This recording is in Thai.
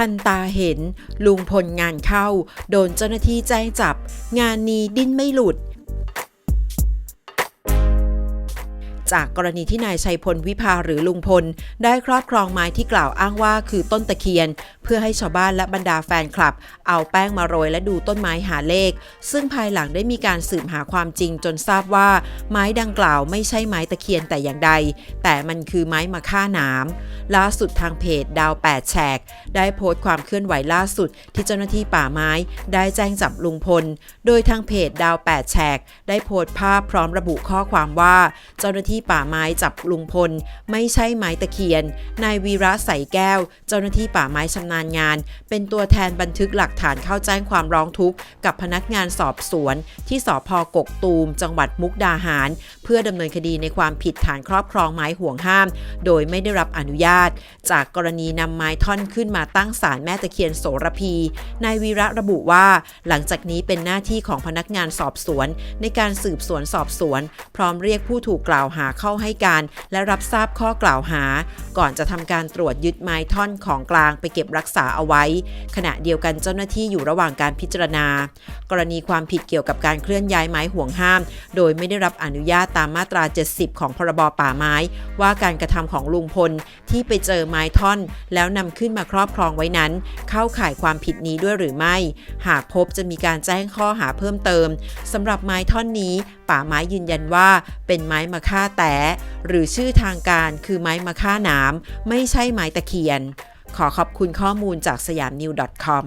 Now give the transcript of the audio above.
ทันตาเห็น ลุงพลงานเข้า โดนเจ้าหน้าที่แจ้งจับ งานนี้ดิ้นไม่หลุดจากกรณีที่นายชัยพลวิภาหรือลุงพล ได้ครอบครองไม้ที่กล่าวอ้างว่าคือต้นตะเคียน เพื่อให้ชาวบ้านและบรรดาแฟนคลับ เอาแป้งมาโรยและดูต้นไม้หาเลข ซึ่งภายหลังได้มีการสืบหาความจริงจนทราบว่า ไม้ดังกล่าวไม่ใช่ไม้ตะเคียนแต่อย่างใด แต่มันคือไม้มะค่าหนาม ล่าสุดทางเพจดาว8แฉกได้โพสต์ความเคลื่อนไหวล่าสุดที่เจ้าหน้าที่ป่าไม้ ได้แจ้งจับลุงพล โดยทางเพจดาว8แฉกได้โพสต์ภาพพร้อมระบุข้อความว่า เจ้าหน้าที่ป่าไม้จับลุงพล ไม่ใช่ไม้ตะเคียน นายวีระใสแก้ว เจ้าหน้าที่ป่าไม้ชำนาญงาน เป็นตัวแทนบันทึกหลักฐานเข้าแจ้งความร้องทุกข์กับพนักงานสอบสวน ที่สพกกตูม จังหวัดมุกดาหาร เพื่อดำเนินคดีในความผิดฐานครอบครองไม้ห่วงห้าม โดยไม่ได้รับอนุญาตจากกรณีนำไม้ท่อนขึ้นมาตั้งศาลแม่ตะเคียนโสระพี นายวีระระบุว่า หลังจากนี้เป็นหน้าที่ของพนักงานสอบสวน ในการสืบสวนสอบสวน พร้อมเรียกผู้ถูกกล่าวหาเข้าให้การ และรับทราบข้อกล่าวหา ก่อนจะทำการตรวจยึดไม้ท่อนของกลางไปเก็บรักษาเอาไว้ ขณะเดียวกันเจ้าหน้าที่อยู่ระหว่างการพิจารณา กรณีความผิดเกี่ยวกับการเคลื่อนย้ายไม้ห่วงห้าม โดยไม่ได้รับอนุญาตตามมาตรา 70 ของพรบป่าไม้ ว่าการกระทำของลุงพลที่ไปเจอไม้ท่อน แล้วนำขึ้นมาครอบครองไว้นั้น เข้าข่ายความผิดนี้ด้วยหรือไม่ หากพบจะมีการแจ้งข้อหาเพิ่มเติมสำหรับไม้ท่อนนี้ ป่าไม้ยืนยันว่า เป็นไม้มะค่าแตะหรือชื่อทางการคือไม้มะค่าหนามไม่ใช่ไม้ตะเคียน ขอขอบคุณข้อมูลจากสยามนิว .com